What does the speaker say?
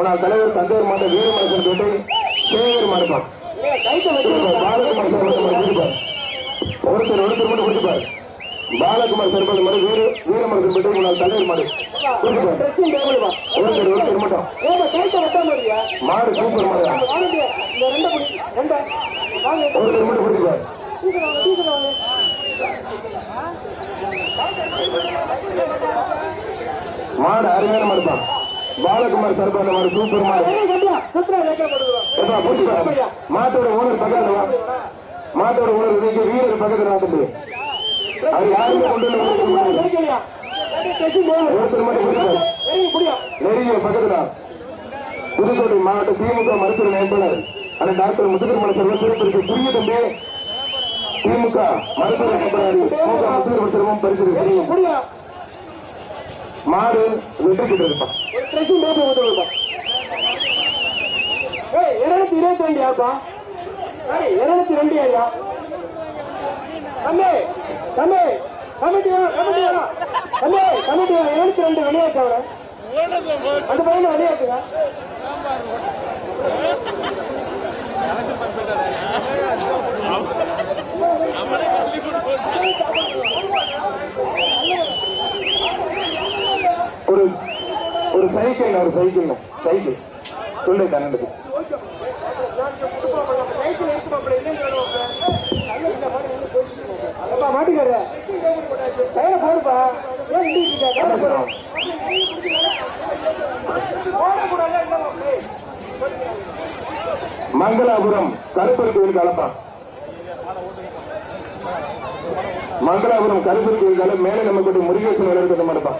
முன்னாள் தலைவர் தந்தையர் மாட்ட வீரமரசன் பேட்டை சேகர் மாடுப்பான் பாலகுமார் கொடுப்பார் ஒருத்தர் ஒருத்தர் மட்டும் கொடுப்பார் பாலகுமார் சர்பத் மாதிரி வீர வீரமரசன் பேட்டை முன்னாள் தலைவர் மாடு. ஒருத்தர் ஒருத்தர் மட்டும். மாடு சூப்பர் மாடு. ஒருத்தர் மட்டும் கொடுப்பார் மாடு அருமையான மாடு தான் பாலகுமார் சர்பத் மாடு சூப்பர் மாடு. மாட்டோட ஓனர் பக்கத்துல மாட்டோட ஓனர் இன்னைக்கு வீரர் பக்கத்துல வா தம்பி அது யாருமே கொண்டு வந்து. ஒருத்தர் மட்டும் நெருங்கிய பக்கத்துல புதுக்கோட்டை மாவட்ட திமுக மருத்துவ மேம்பாளர் அந்த டாக்டர் முத்துக்கருமண செல்வம் சிறப்பிற்கு புரிய தம்பி திமுக மருத்துவ மேம்பாளர் திமுக முத்துக்கருமண செல்வம் பரிசு மாடு வெற்றி கிட்ட இருப்பான் இருநூத்தி இருபத்தி ரெண்டு ஆப்பா. இருநூத்தி ரெண்டு ஐயா. தம்பி தம்பி கமிட்டி கமிட்டி தம்பி கமிட்டி இருநூத்தி ரெண்டு வெளியாச்சு அவரை அந்த பையனை வெளியாச்சுங்க ஒரு ஒரு சைக்கிள் ஒரு சைக்கிள் சைக்கிள் சொல்லு கண்ணனுக்கு. மாட்டிக்காரு கையில போடுப்பா? மங்களாபுரம் கருப்பர் கோயில் கலப்பான் மங்களாபுரம் கருப்பர் கோயில் கல மேலே நம்ம முருகேசன் விளையாடுறது மாட்டப்பான்